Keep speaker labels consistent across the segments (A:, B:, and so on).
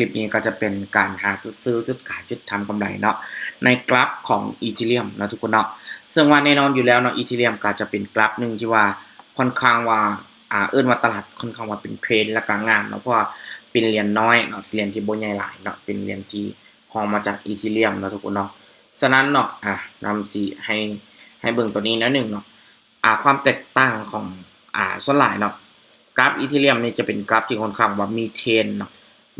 A: ลิปนี้ก็จะเป็นการหาจุดซื้อจุดขายจุดทำกำไรเนาะในกราฟของอีทีเรียมนะทุกคนเนาะซึ่งว่าแน่นอนอยู่แล้วเนาะอีทีเรียมก็จะเป็นกราฟหนึ่งที่ว่าค่อนข้างว่าอ่าเอื้นว่าตลาดค่อนข้างว่าเป็นเทรนและก็งามเนาะเพราะว่าเป็นเหรียญน้อยเนาะเหรียญที่โบ่ใหญ่หลายเนาะเป็นเหรียญที่ฮองมาจากอีทีเรียมนะทุกคนเนาะฉะนั้นเนาะอะนำสิให้ให้เบิ่งตัวนี้นะหนึ่งเนาะอ่าความแตกต่างของอ่าส่วนหลายเนาะกราฟอีทีเรียมนี่จะเป็นกราฟที่ค่อนข้างว่ามีเทรนเนาะ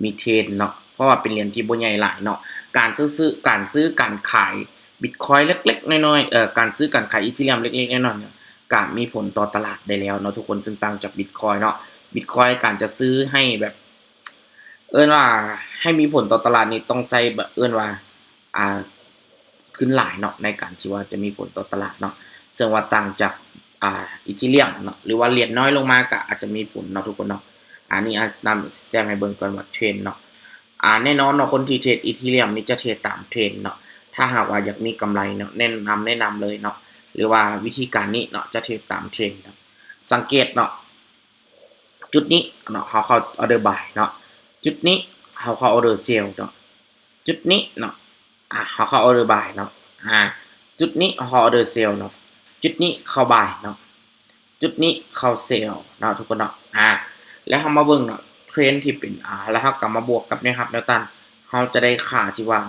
A: มีเทนเนาะเพราะว่าเป็นเหรียญที่บ่ใหญ่หลายเนาะการซื้อการซื้อการขายบิตคอยเล็กๆน้อยๆเอ่อการซื้อการขายอีเธเรียมเล็กๆน้อยๆเนี่ยก็มีผลต่อตลาดได้แล้วเนาะทุกคนซึ่งต่างจากบิตคอยเนาะบิตคอยการจะซื้อให้แบบ เอิ้นว่าให้มีผลต่อตลาดนี่ต้องใจแบบเอิ้นว่าอ่าขึ้นหลายเนาะในการที่ว่าจะมีผลต่อตลาดเนาะซึ่งว่าต่างจากอ่าอีเธเรียมเนาะหรือว่าเหรียญน้อยลงมาก็อาจจะมีผลเนาะทุกคนเนาะ อันนี้อาจนำแตมให้เบิ่งก่อนว่าเทรนเนาะอ่าแน่นอนเนาะคนที่เทรดอีเธเรียมนี่จะเทรดตามเทรนเนาะถ้าหากว่าอยากมีกำไรเนาะแนะนำแนะนำเลยเนาะหรือว่าวิธีการนี้เนาะจะเทรดตามเทรนเนาะสังเกตเนาะจุดนี้เนาะเขาเข้าออเดอร์บายเนาะจุดนี้เขาเข้าออเดอร์เซลเนาะจุดนี้เนาะอ่าเขาเข้าออเดอร์บายเนาะอ่าจุดนี้เขาออเดอร์เซลเนาะจุดนี้เข้าบายเนาะจุดนี้เข้าเซลเนาะทุกคนเนาะอ่า แล้วเรามาเบิ่งเนาะเทรนที่เป็นอ่าแล้วเราก็มาบวกกับเนี่ยครับแนวต้านเราจะได้ค่าที่ว่า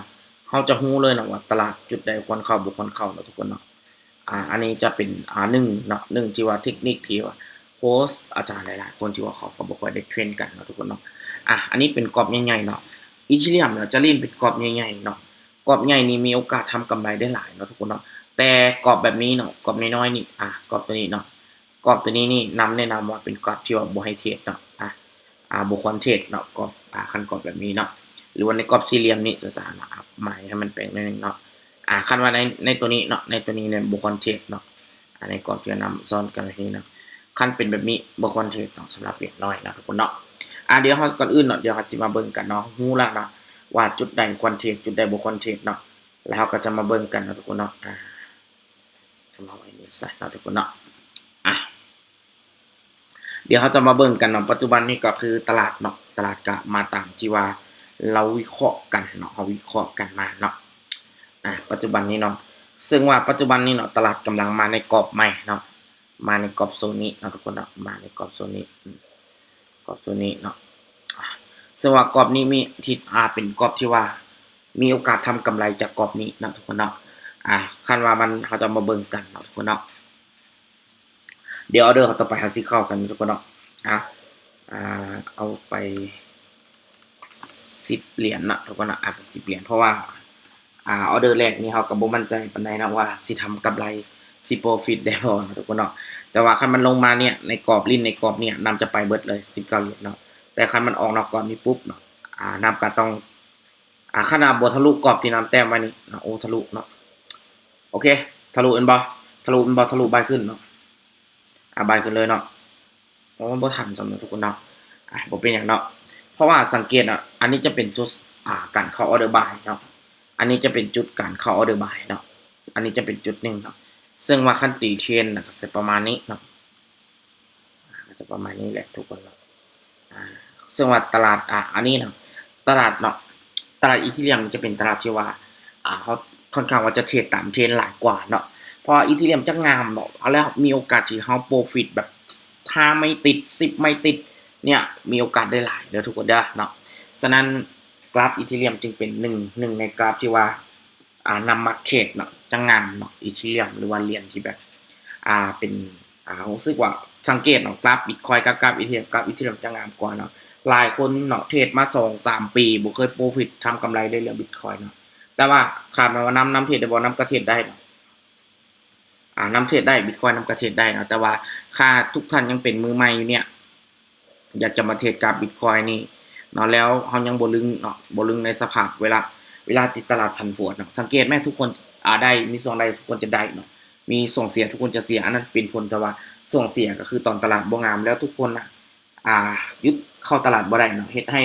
A: เราจะรู้เลยนะว่าตลาดจุดใดควรเข้าบ่ควรเข้าเนาะทุกคนเนาะอ่าอันนี้จะเป็นอ่าหนึ่งเนาะหนึ่งที่ว่าเทคนิคที่ว่าโค้ชอาจารย์หลายๆคนที่ว่าเขาก็บ่ค่อยได้เทรนกันเนาะทุกคนเนาะอะอันนี้เป็นกรอบใหญ่ๆเนาะอีชิเลียมเนาะจะเล่นเป็นกรอบใหญ่ๆเนาะกรอบใหญ่นี่มีโอกาสทำกำไรได้หลายเนาะทุกคนเนาะแต่กรอบแบบนี้เนาะกรอบน้อยๆนี่อะกรอบตัวนี้เนาะ กรอบตัวนี้นี่นำแนะนำว่าเป็นกรอบที่ว่าบ่ให้เทรดเนาะอะอ่าบุคคลเทศเนาะกรอบอ่าคันกรอบแบบนี้เนาะหรือว่าในกรอบสี่เหลี่ยมนี่สสารนะครับหมายให้มันเป็นนิดนึงเนาะอ่าคันว่าในในตัวนี้เนาะในตัวนี้เนี่ยบุคคลเทศเนาะอ่าในกรอบที่นำซ้อนกันแบบนี้เนาะคันเป็นแบบนี้บุคคลเทศเนาะสำหรับเด็กน้อยนะทุกคนเนาะอ่าเดี๋ยวเราก่อนอื่นเนาะเดี๋ยวเราสิมาเบิ่งกันเนาะฮู้ละเนาะว่าจุดใดควรเทศจุดใดบุคคลเทศเนาะแล้วเราก็จะมาเบิ่งกันนะทุกคนเนาะอ่าสำหรับไว้นี่ใส่เนาะทุกคนเนาะ เดี๋ยวเขาจะมาเบิ่งกันเนาะปัจจุบันนี้ก็คือตลาดเนาะตลาดก็มาตามที่ว่าเราวิเคราะห์กันเนาะเราวิเคราะห์กันมาเนาะอะปัจจุบันนี้เนาะซึ่งว่าปัจจุบันนี้เนาะตลาดกำลังมาในกรอบใหม่เนาะมาในกรอบโซนนี้เนาะทุกคนเนาะมาในกรอบโซนนี้กรอบโซนนี้เนาะซึ่งว่ากรอบนี้มีทิศอาเป็นกรอบที่ว่า มีโอกาสทำกำไรจากกรอบนี้นะทุกคนเนาะอะคันว่ามันเขาจะมาเบิ่งกันเนาะทุกคนเนาะ เดี๋ยวออเดอร์เขาต่อไปหาซิเข้ากันทุกคนเนาะอะอ่าเอาไปสิบเหรียญนะทุกคนเนาะอะสิบเหรียญเพราะว่าอ่าออเดอร์แรกนี่เขาก็บ่มั่นใจปานใดนะว่าสิทำกำไรสิโปรฟิตได้บ่นะทุกคนเนาะแต่ว่าคันมันลงมาเนี่ยในกรอบลิ้นในกรอบเนี่ยนำจะไปเบิดเลย19เก้าเหรียญเนาะแต่คันมันออกนอกกรอบนี้ปุ๊บเนาะอ่านำก็ต้องอ่าขนาดบ่ทะลุกรอบที่นำแต้มไว้นี่นะโอ้ทะลุเนาะโอเคทะลุเอ็นบ่ทะลุเอ็นบ่ทะลุใบขึ้นเนาะ อ่าบายขึ้นเลยเนาะเพราะว่าบ่ทันสำหรับทุกคนเนาะอะบ่เป็นอย่างเนาะเพราะว่าสังเกตอะอันนี้จะเป็นจุดอ่าการเข้าออเดอร์บายเนาะอันนี้จะเป็นจุดการเข้าออเดอร์บายเนาะอันนี้จะเป็นจุดหนึ่งเนาะซึ่งว่าขั้นตีเทรนนะก็จะประมาณนี้เนาะจะประมาณนี้แหละทุกคนเนาะอ่าซึ่งว่าตลาดอ่าอันนี้เนาะตลาดเนาะตลาดอีทีเรียมจะเป็นตลาดที่ว่าอ่าเขาค่อนข้างว่าจะเทรดตามเทรนหลายกว่าเนาะ พราะอีทีเรียมจะงามเนาะเอาแล้วมีโอกาสที่เฮาโปรฟิตแบบถ้าไม่ติด10ไม่ติดเนี่ยมีโอกาสได้หลายเด้อทุกคนเด้อเนาะฉะนั้นกราฟอีทีเรียมจึงเป็นหนึ่งหนึ่งในกราฟที่ว่าอ่านำมาเขตเนาะจะงามเนาะอีทีเรียมหรือว่าเหรียญที่แบบอ่าเป็นอ่ารู้สึกว่าสังเกตเนาะกราฟบิตคอยกับกราฟอีทีเรียมกราฟอีทีเรียมจะงามกว่าเนาะหลายคนเนาะเทรดมา2 3ปีบ่เคยโปรฟิตทำกำไรได้เรื่องบิตคอยเนาะแต่ว่าขาดมาว่าน้ำน้ำเทรดได้บ่น้ำก็เทรดได้เนาะ อ่านำเทรดได้บิตคอยนำกระเทรดได้นะแต่ว่าค่าทุกท่านยังเป็นมือใหม่อยู่เนี่ยอยากจะมาเทรดกับบิตคอยนี่เนาะแล้วเฮายังบลึงเนาะบลึงในสภาพเวลาเวลาติดตลาดผันผวนเนาะสังเกตไหมทุกคนอ่าได้มีส่วนใดทุกคนจะได้เนาะมีส่งเสียทุกคนจะเสียอันนั้นเป็นผลแต่ว่าส่งเสียก็คือตอนตลาดบ่งามแล้วทุกคนนะอ่ายึดเข้าตลาดบ่ได้เนาะเฮ็ดให้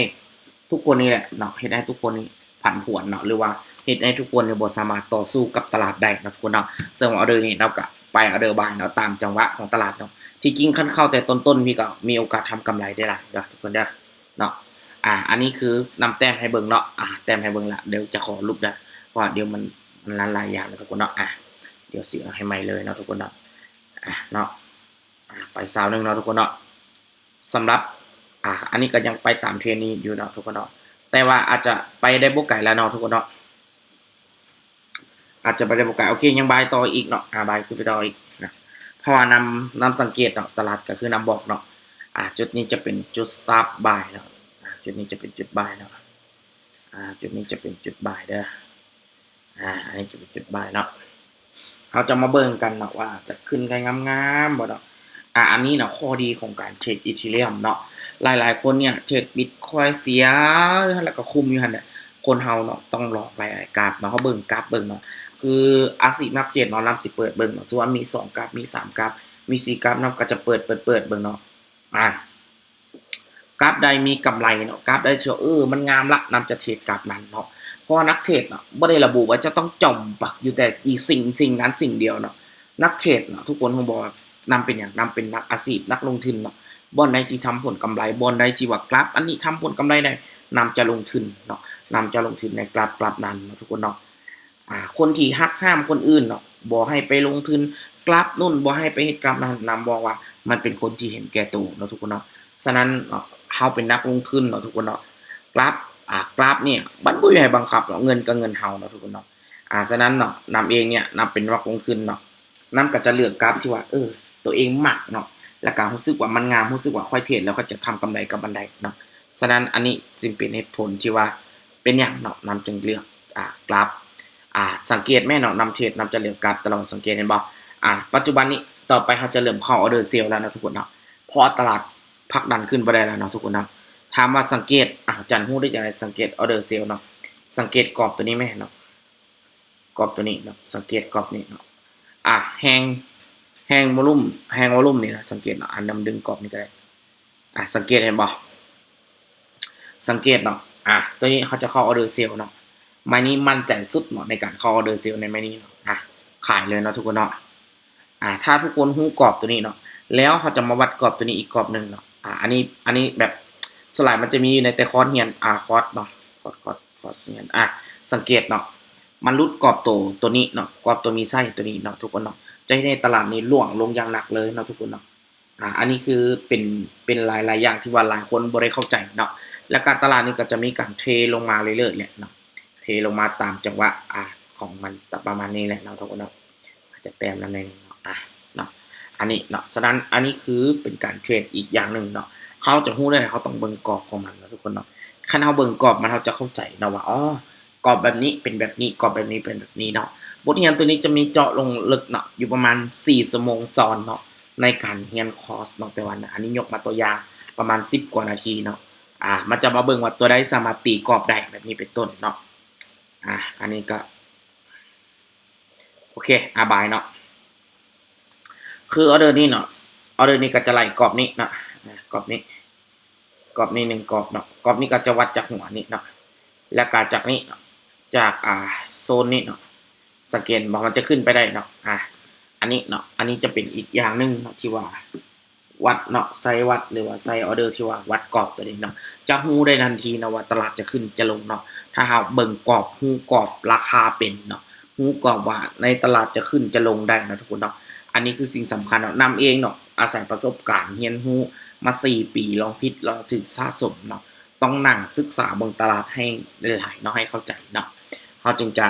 A: ทุกคนนี่แหละเนาะเฮ็ดให้ทุกคนนี่ผันผวนเนาะหรือว่า เฮ็ดให้ทุกคนเนี่ยบ่สามารถต่อสู้กับตลาดได้เนาะทุกคนเนาะซึ่งออเดอร์นี้เราก็ไปออเดอร์บายเนาะตามจังหวะของตลาดเนาะที่จริงขั้นเข้าแต่ต้นๆพี่ก็มีโอกาสทำกำไรได้หลายเด้อทุกคนเด้อเนาะอ่าอันนี้คือนำแต้มให้เบิ่งเนาะอ่าแต้มให้เบิ่งละเดี๋ยวจะขอรูปนะเพราะว่าเดี๋ยวมันมันหลายอย่างนะทุกคนเนาะอะเดี๋ยวเสียให้ใหม่เลยเนาะทุกคนเนาะอะเนาะไปสาวหนึ่งเนาะทุกคนเนาะสำหรับอ่าอันนี้ก็ยังไปตามเทรนนี้อยู่เนาะทุกคนเนาะแต่ว่าอาจจะไปได้บ่ไกลแล้วเนาะทุกคนเนาะ อาจจะไปได้บ่ไกลโอเคยังบายต่ออีกเนาะอ่าบายคือไปต่ออีกนะเพราะว่านำนำสังเกตเนาะตลาดก็คือนำบอกเนาะอ่าจุดนี้จะเป็นจุด start buy เนาะอ่าจุดนี้จะเป็นจุด buy เนาะอ่าจุดนี้จะเป็นจุด buy เด้ออ่าอันนี้จะเป็นจุด buy เนาะเราจะมาเบิ่งกันเนาะว่าจะขึ้นกันงามๆบ่เนาะอะอันนี้เนาะข้อดีของการเทรดอีเทเรียมเนาะหลายๆคนเนี่ยเทรดบิตคอยเสียแล้วก็คุมอยู่หันเนี่ยคนเฮาเนาะต้องหลอกหลายๆกราฟเนาะเขาเบิ่งกราฟเบิ่งเนาะ คืออาสินักเทรดเนาะนำสิเปิดเบิ่งเนาะสมมติว่ามี2กราฟมี3กราฟมี4กราฟเนาะก็จะเปิดเปิดเปิดเบิ่งเนาะอะกราฟใดมีกำไรเนาะกราฟใดเชื่อเออมันงามละนำจะเทรดกราฟนั้นเนาะเพราะนักเทรดเนาะบ่ได้ระบุว่าจะต้องจมปักอยู่แต่อีสิ่งสิ่งนั้นสิ่งเดียวเนาะนักเทรดเนาะทุกคนคงบอกว่านำเป็นอย่างนำเป็นนักอาชีพนักลงทุนเนาะบอนใดที่ทำผลกำไรบอนใดที่ว่ากราฟอันนี้ทำผลกำไรได้นำจะลงทุนเนาะนำจะลงทุนในกราฟกราฟนั้นทุกคนเนาะ คนที่ฮักห้ามคนอื่นเนาะบ่ให้ไปลงทุนกราฟนู่นบ่ให้ไปเฮ็ดกราฟนั้นำบอกว่า มันเป็นคนที่เห็นแก่ตัวเนาะทุกคนเนาะฉะนั้นเนาะเฮาเป็นนักลงทุนเนาะทุกคนเนาะกราฟอ่ากราฟเนี่ยมันบ่ได้ให้บังคับเนาะเงินก็เงินเฮาเนาะทุกคนเนาะอ่าฉะนั้นเนาะนำเองเนี่ยนำเป็นนักลงทุนเนาะนำก็จะเลือกกราฟที่ว่า เออ ตัวเองมักเนาะแล้วก็รู้สึกว่ามันงามรู้สึกว่าค่อยเทรดแล้วก็จะทำกำไรกับบันไดเนาะฉะนั้นอันนี้จึงเป็นเหตุผลที่ว่าเป็นอย่างเนาะนำจึงเลือกอ่ากราฟ อ่าสังเกตแม่เนาะนำเทรดนำจะเลือกกราฟตลอดสังเกตเห็นบ่อ่าปัจจุบันนี้ต่อไปเขาจะเริ่มเข้าออเดอร์เซลแล้วนะทุกคนเนาะเพราะตลาดผลักดันขึ้นบ่ได้แล้วเนาะทุกคนเนาะถามว่าสังเกตอ่าจันฮู้ได้จังไดสังเกตออเดอร์เซลเนาะสังเกตกรอบตัวนี้แม่เนาะกรอบตัวนี้เนาะสังเกตกรอบนี้เนาะอ่าแฮงแฮงวอลุ่มแฮงวอลุ่มนี่นะสังเกตเนาะอันนำดึงกรอบนี่ก็ได้อะสังเกตเห็นบ่สังเกตเนาะอะตัวนี้เขาจะเข้าออเดอร์เซลเนาะ ไม้นี้มั่นใจสุดเนาะในการเข้าอเดอร์เซลในไม้นี้เนาะอะขายเลยเนาะทุกคนเนาะอะถ้าทุกคนฮู้กรอบตัวนี้เนาะแล้วเขาจะมาวัดกรอบตัวนี้อีกกรอบหนึ่งเนาะอะอันนี้อันนี้แบบสลายมันจะมีอยู่ในแต่คอร์สเฮียนอะคอร์สเนาะคอร์สคอร์สคอร์สเฮียนอะสังเกตเนาะมันรุดกรอบตัวตัวนี้เนาะกรอบตัวมีไส้ตัวนี้เนาะทุกคนเนาะจะให้ในตลาดนี้ล่วงลงอย่างหนักเลยเนาะทุกคนเนาะอ่าอันนี้คือเป็นเป็นหลายหลายอย่างที่ว่าหลายคนบ่ได้เข้าใจเนาะแล้วการตลาดนี้ก็จะมีการเทลงมาเรื่อยๆแหละเนาะ ลงมาตามจังหวะอ่าของมันประมาณนี้แหละเนาะทุกคนเนาะอาจจะแต้มนั้นเองเนาะอะเนาะอันนี้เนาะฉะนั้นอันนี้คือเป็นการเทรดอีกอย่างหนึ่งเนาะเขาจะรู้ได้เขาต้องเบิ่งกรอบของมันเนาะทุกคนเนาะคันเขาเบิ่งกรอบมันเขาจะเข้าใจเนาะว่าอ๋อกรอบแบบนี้เป็นแบบนี้กรอบแบบนี้เป็นแบบนี้เนาะบทเรียนตัวนี้จะมีเจาะลงลึกเนาะอยู่ประมาณ4ชั่วโมงซ้อนเนาะในการเรียนคอร์สเนาะแต่วันนะอันนี้ยกมาตัวอย่างประมาณ 10 กว่านาทีเนาะอ่ามันจะมาเบิ่งว่าตัวใดสามารถตีกรอบได้แบบนี้เป็นต้นเนาะ อ่าอันนี้ก็ โอเคอาบายเนาะคือออเดอร์นี้เนาะออเดอร์นี้ก็จะไล่กรอบนี้เนาะกรอบนี้กรอบนี้หนึ่งกรอบเนาะกรอบนี้ก็จะวัดจากหัวนี้เนาะแล้วก็จากนี้จากอ่าโซนนี้เนาะสเกตบอกมันจะขึ้นไปได้เนาะอะอันนี้เนาะอันนี้จะเป็นอีกอย่างหนึ่งเนาะที่ว่า วัดเนาะไซวัดหรือว่าไซออเดอร์ที่ว่าวัดกรอบตัวนี้เนาะจะฮู้ได้ทันทีนะว่าตลาดจะขึ้นจะลงเนาะถ้าหากเบิ่งกรอบฮู้กรอบราคาเป็นเนาะฮู้กรอบว่าในตลาดจะขึ้นจะลงได้นะทุกคนเนาะอันนี้คือสิ่งสำคัญเนาะนำเองเนาะอาศัยประสบการณ์เรียนรู้มา 4 ปีลองผิดลองถึกสะสมเนาะต้องนั่งศึกษาเบิ่งตลาดให้หลายๆเนาะให้เข้าใจเนาะเขาจึงจะ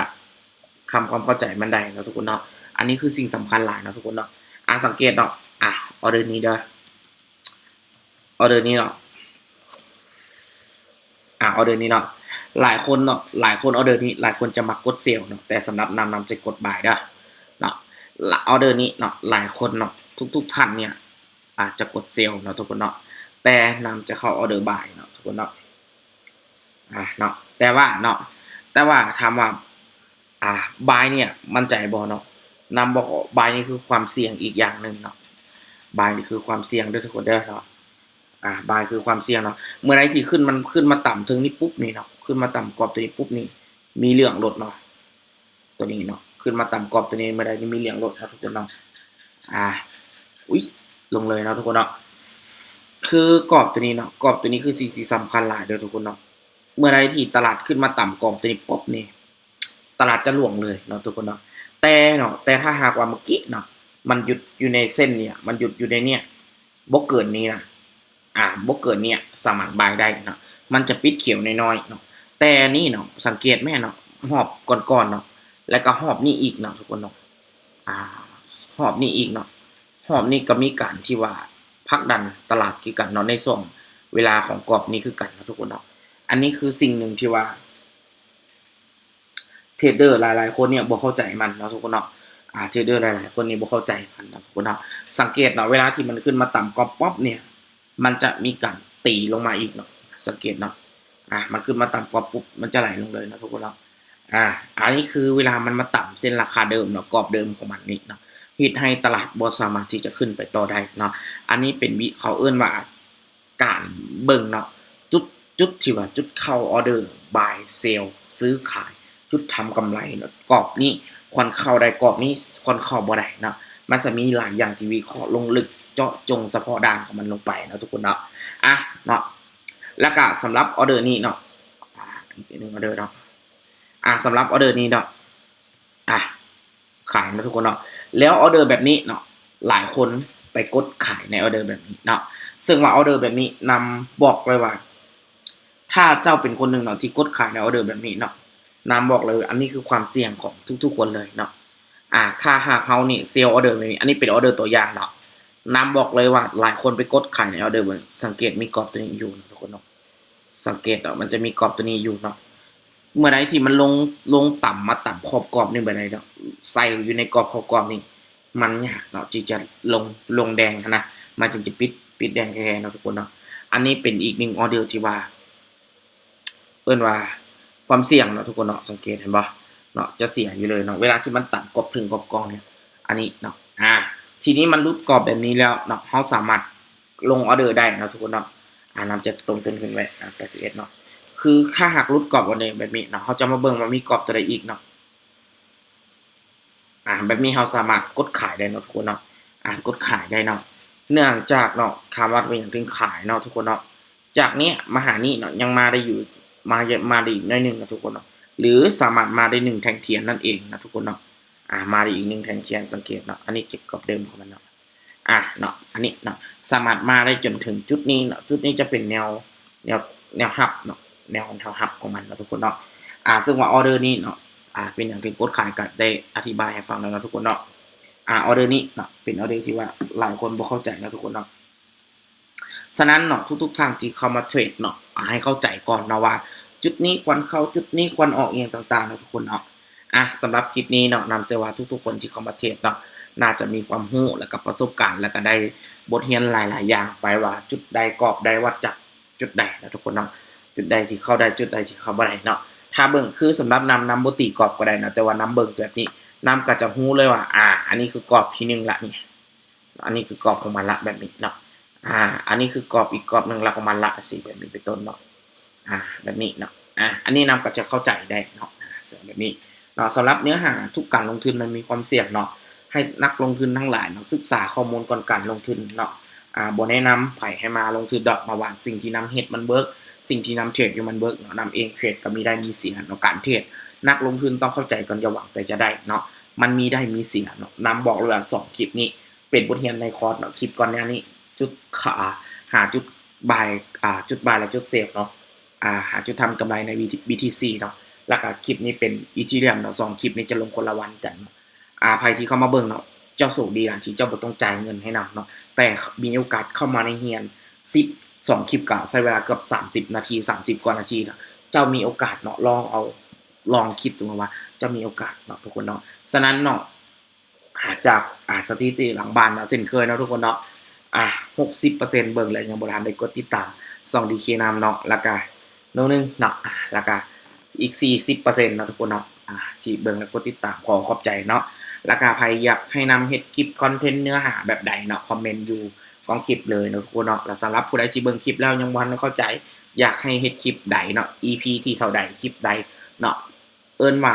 A: ทำความเข้าใจมันได้นะทุกคนเนาะอันนี้คือสิ่งสำคัญหลายนะทุกคนเนาะอะสังเกตเนาะอะออเดอร์นี้เด้อ ออเดอร์นี้เนาะอะออเดอร์นี้เนาะหลายคนเนาะหลายคนออเดอร์นี้หลายคนจะมากดเซลล์เนาะแต่สำหรับนำนำจะกดบายเด้อเนาะออเดอร์นี้เนาะหลายคนเนาะทุกๆท่านเนี่ยอาจจะกดเซลล์เนาะทุกคนเนาะแต่นำจะเข้าออเดอร์บายเนาะทุกคนเนาะอะเนาะแต่ว่าเนาะแต่ว่าถามว่าอ่าบายเนี่ยมั่นใจบ่เนาะนำบอกบายนี่คือความเสี่ยงอีกอย่างหนึ่งเนาะบายนี่คือความเสี่ยงเด้วยทุกคนเด้อเนาะ อ่าบายคือความเสี่ยงเนาะเมื่อไรที่ขึ้นมันขึ้นมาต่ำถึงนี่ปุ๊บนี่เนาะขึ้นมาต่ำกรอบตัวนี้ปุ๊บนี่มีเรื่องลดเนาะตัวนี้เนาะขึ้นมาต่ำกรอบตัวนี้เมื่อไรนี่มีเรื่องลดนะทุกคนเนาะอ่าอุ้ยลงเลยเนาะทุกคนเนาะคือกรอบตัวนี้เนาะกรอบตัวนี้คือสิ่งที่สำคัญหลายเด้อทุกคนเนาะเมื่อใดที่ตลาดขึ้นมาต่ำกรอบตัวนี้ปุ๊บนี่ตลาดจะหลวงเลยเนาะทุกคนเนาะแต่เนาะแต่ถ้าหากว่าเมื่อกี้เนาะมันหยุดอยู่ในเส้นเนี่ย มันหยุดอยู่ในเนี่ยบ่เกินนี้นะ อ่าบ่เกินเนี่ยสามารถบายได้เนาะมันจะปิดเขียวน้อยๆเนาะแต่นี่เนาะสังเกตแม่เนาะหอบก่อนๆเนาะแล้วก็หอบนี่อีกเนาะทุกคนเนาะอ่าหอบนี่อีกเนาะหอบนี่ก็มีการที่ว่าพักดันตลาดคือกันเนาะในส่วนเวลาของกรอบนี้คือกันนะทุกคนเนาะอันนี้คือสิ่งหนึ่งที่ว่าเทรดเดอร์หลายๆ คนเนี่ยบ่เข้าใจมันเนาะทุกคนเนาะอ่าเทรดเดอร์หลายๆคนนี่บ่เข้าใจมันนะทุกคนเนาะสังเกตเนาะเวลาที่มันขึ้นมาต่ำกรอบป๊อปเนี่ย มันจะมีการตีลงมาอีกเนาะสังเกตเนาะอ่ามันขึ้นมาต่ำกรอบปุ๊บมันจะไหลลงเลยนะทุกคนเนาะอ่าอันนี้คือเวลามันมาต่ำเส้นราคาเดิมเนาะกรอบเดิมของมันนี่เนาะฮิตให้ตลาดบ่สามารถที่จะขึ้นไปต่อได้เนาะอันนี้เป็นวิเขาเอื้นว่าการเบิ่งเนาะจุดจุดที่ว่าจุดเข้าออเดอร์บายเซลซื้อขาย จุดทำกำไรเนาะกรอบนี้ควรเข้าได้กรอบนี้ควรเข้าบ่ได้เนาะ มันจะมีหลายอย่างที่วิเคราะห์ลงลึกเจาะจงเฉพาะด้านของมันลงไปนะทุกคนเนาะอะเนาะแล้วก็สำหรับออเดอร์นี้เนาะอ่าอีกหนึ่งออเดอร์เนาะอะสำหรับออเดอร์นี้เนาะอะขายนะทุกคนเนาะแล้วออเดอร์แบบนี้เนาะหลายคนไปกดขายในออเดอร์แบบนี้เนาะซึ่งว่าออเดอร์แบบนี้นำบอกเลยว่า ถ้าเจ้าเป็นคนหนึ่งเนาะที่กดขายในออเดอร์แบบนี้เนาะนำบอกเลย อันนี้คือความเสี่ยงของทุกๆคนเลยเนาะ อ่าค่าหากเฮานี่เซลล์ออเดอร์แบบนี้อันนี้เป็นออเดอร์ตัวอย่างเนาะน้ำบอกเลยว่าหลายคนไปกดขายในออเดอร์บนสังเกตมีกรอบตัวนี้อยู่นะทุกคนเนาะสังเกตเนาะมันจะมีกรอบตัวนี้อยู่เนาะเมื่อใดที่มันลงลงต่ำมาต่ำขอบกรอบนี่แบบไหนเนาะใส่อยู่ในกรอบขอบกรอบนี่มันยากเนาะที่จะลงลงแดงนะมันจึงจะปิดปิดแดงแท้ๆเนาะทุกคนเนาะอันนี้เป็นอีกหนึ่งออเดอร์ที่ว่าเอิ้นว่าความเสี่ยงเนาะทุกคนเนาะสังเกตเห็นบ่ เนาะจะเสียอยู่เลยเนาะเวลาที่มันต่ำกรอบถึงกรอบกองเนี่ย อันนี้เนาะอ่า ทีนี้มันรุดกรอบแบบนี้แล้วเนาะเราสามารถลงออเดอร์ได้เนาะทุกคนเนาะอ่านำจะตรงต้นขึ้นไว้อ่า81เอ็ดเนาะคือค่าหักรุดกรอบออเดอร์แบบนี้เนาะเขาจะมาเบิ่งว่ามีกรอบตัวใดอีกเนาะอ่าแบบนี้เราสามารถกดขายได้เนาะทุกคนเนาะอ่ากดขายได้เนาะเนื่องจากเนาะคำว่าเป็นอย่างถึงขายเนาะทุกคนเนาะจากนี้มาหานี่เนาะยังมาได้อยู่มาเยอะมาได้อีกหน้อยนึงนะทุกคนเนาะ หรือสามารถมาได้หนึ่งแทงเทียนนั่นเองนะทุกคนเนาะอ่ามาได้อีกหนึ่งแทงเทียนสังเกตเนาะอันนี้เก็บกรอบเดิมของมันเนาะอะเนาะอันนี้เนาะสามารถมาได้จนถึงจุดนี้เนาะจุดนี้จะเป็นแนวแนวแนวฮับเนาะแนวแนวฮับของมันนะทุกคนเนาะอ่าซึ่งว่าออเดอร์นี้เนาะอ่าเป็นอย่างที่กดขายกันได้อธิบายให้ฟังแล้วนะทุกคนเนาะอ่าออเดอร์นี้เนาะเป็นออเดอร์ที่ว่าหลายคนบ่เข้าใจนะทุกคนเนาะฉะนั้นเนาะทุกๆทางที่เข้ามาเทรดเนาะให้เข้าใจก่อนนะว่า จุดนี้ควรเข้าจุดนี้ควรออกเองต่างๆนะทุกคนเนาะอะสำหรับคลิปนี้เนาะนำเสวาทุกๆ คนที่เข้ามาเทรดเนาะน่าจะมีความรู้แล้วก็ประสบการณ์แล้วก็ได้บทเรียนหลาย ๆ อย่างไปว่าจุดใดกรอบใดวัดจับจุดใดนะทุกคนเนาะจุดใดที่เข้าได้จุดใดที่เข้าบ่ได้เนาะถ้าเบิ่งคือสำหรับนำนำบ่ตีกรอบก็ได้นะแต่ว่านำเบิ่งแบบนี้นำก็จะรู้เลยว่า อ่า อันนี้คือกรอบที่หนึ่งละเนี่ยอันนี้คือกรอบของมันละแบบนี้เนาะอ่า อันนี้คือกรอบอีกกรอบหนึ่งละของมันละสิแบบนี้เป็นต้นเนาะ อ่าแบบนี้เนาะอ่าอันนี้นำก็จะเข้าใจได้เนาะอ่าส่วนแบบนี้เนาะสำหรับเนื้อหาทุกการลงทุนมันมีความเสี่ยงเนาะให้นักลงทุนทั้งหลายเนาะศึกษาข้อมูลก่อนการลงทุนเนาะอ่าบ่แนะนำไผให้มาลงทุนดอกมาหว่าสิ่งที่นำเฮ็ดมันเบิกสิ่งที่นำเทรดอยู่มันเบิกเนาะนำเองเทรดก็มีได้มีเสียเนาะการเทรดนักลงทุนต้องเข้าใจก่อนอย่าหวังแต่จะได้เนาะมันมีได้มีเสียเนาะนำบอกเลยว่าสองคลิปนี้ เป็นบทเรียนในคอร์สเนาะคลิปก่อนหน้านี้ จุดขาหาจุดบายอ่าจุดบายและจุดเซฟเนาะ หาจุดทำกำไรใน BTC เนาะแล้วก็คลิปนี้เป็นอีทีเรียมเนาะสองคลิปนี้จะลงคนละวันกันอ่าใครที่เข้ามาเบิ่งเนาะเจ้าโชคดีหลังที่เจ้าบ่ต้องจ่ายเงินให้นำเนาะแต่มีโอกาสเข้ามาในเฮียน10 2คลิปก็ใช้เวลาเกือบ30นาที30กว่านาทีเนาะเจ้ามีโอกาสเนาะลองเอาลองคิดดูว่าจะมีโอกาสเนาะทุกคนเนาะฉะนั้นเนาะหาจากอ่าสถิติหลังบ้านเนาะเช่นเคยเนาะทุกคนเนาะอะหกสิบเปอร์เซ็นต์เบิ่งเลยยังบ่ทันได้กดติดตามสองดีเคนำเนาะแล้วก็ โน้นนึงเนาะอะแล้วก็อีกสี่สิบเปอร์เซ็นต์นาะทุกคนเนาะอะจีเบิ่งแล้วกดติดตามขอขอบใจเนาะแล้วก็ใครอยากให้นำเฮ็ดคลิปคอนเทนต์เนื้อหาแบบใดเนาะคอมเมนต์อยู่กองคลิปเลยเนาะทุกคนเนาะแล้วสำหรับผู้ใดที่เบิ่งคลิปแล้วยังบ่ทันเข้าใจ อยากให้เฮ็ดคลิปใดเนาะ EP ที่เท่าใดคลิปใดเนาะเอิ้นว่า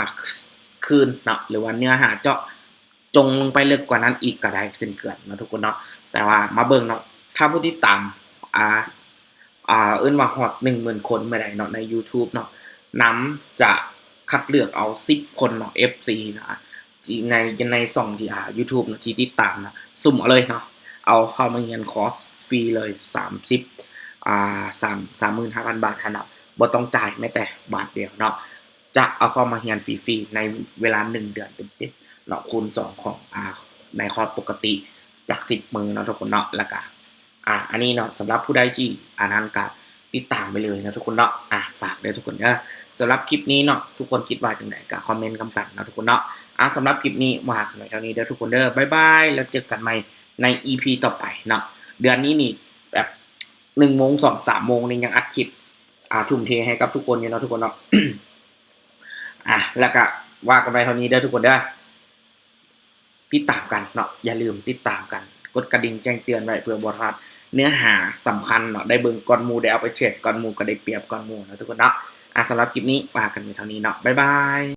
A: คืนเนาะหรือว่าเนื้อหาเจาะจงลงไปลึกกว่านั้นอีกก็ได้เช่นเกินเนาะทุกคนเนาะแต่ว่ามาเบิ่งเนาะถ้าผู้ที่ตามอ่า อ่าเอิ้นว่าฮอด10,000คนเมื่อใดเนาะใน YouTube เนาะนำจะคัดเลือกเอา10คนเนาะ FC นะในในช่องที่อ่า YouTube เนาะที่ติดตามนะสุ่มเอาเลยเนาะเอาเข้ามาเรียนคอร์สฟรีเลย30อ่า3 35,000บาทหันเนาะบ่ต้องจ่ายแม้แต่บาทเดียวเนาะจะเอาเข้ามาเรียนฟรีๆในเวลา1เดือนเต็มๆเนาะคูณ2ของอ่าในคอร์สปกติจาก10มื้อเนาะทุกคนเนาะแล้วก็ อะอันนี้เนาะสำหรับผู้ใดที่อ่านนั้นก็ติดตามไปเลยนะทุกคนเนาะอะฝากเลยทุกคนเด้อสำหรับคลิปนี้เนาะทุกคนคิดว่าจังไดก็คอมเมนต์กำกันนะทุกคนเนาะอะสำหรับคลิปนี้มากันไว้เท่านี้เด้อทุกคนเด้อบายบายแล้วเจอกันใหม่ใน EP ต่อไปเนาะเดือนนี้นี่แบบ1โมง2 3โมงนี่ยังอัดคลิปอ่าทุ่มเทให้กับทุกคนอยู่เนาะทุกคนเนาะอะแล้วก็ว่ากันไปเท่านี้เด้อทุกคนเด้อติดตามกันเนาะอย่าลืมติดตามกัน กดกระดิ่งแจ้งเตือนไว้เพื่อบพลาด เนื้อหาสำคัญเนาะได้เบิ่งก่อนหมูได้เอาไปเทรดก่อนหมู่ก็ได้เปรียบก่อนหมู่นะทุกคนเนาะอะสำหรับคลิปนี้ว่ากันไว้เท่านี้เนาะบ๊ายบาย